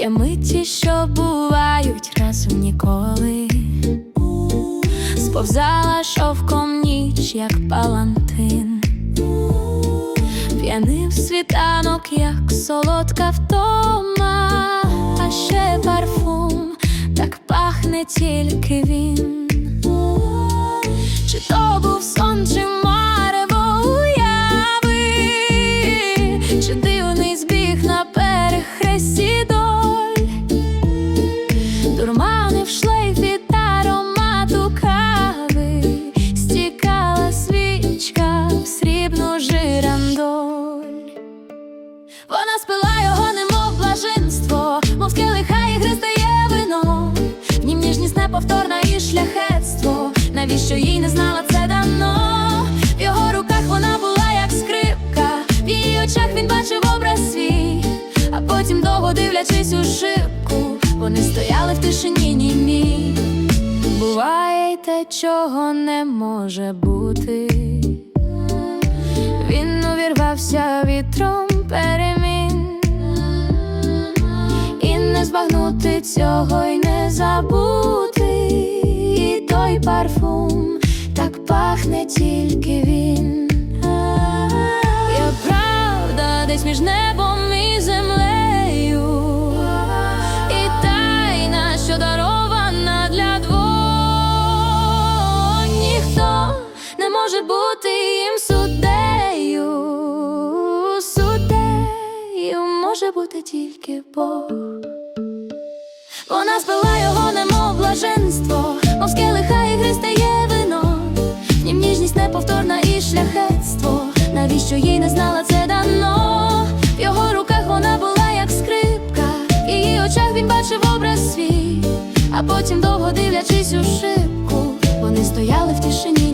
Є миті, що бувають разом ніколи, сповзала шовком ніч, як палантин, п'янив світанок, як солодка втома, а ще парфум так пахне тільки він. Чи то був сон, чи неповторна і шляхетство. Навіщо їй не знала це давно? В його руках вона була, як скрипка, в її очах він бачив образ свій, а потім довго дивлячись у шибку, вони стояли в тишині німі. Буває те, чого не може бути. Він увірвався вітром перемін, і не збагнути цього й не забути. Між небом і землею, і тайна, що дарована для двох. Ніхто не може бути їм суддею. Суддею може бути тільки Бог. Вона спила його, немов блаженство, мов з келиха і гри стає вино, нім ніжність неповторна і шляхетство. Навіщо їй не знала образ свій, а потім довго дивлячись у шибку, вони стояли в тишині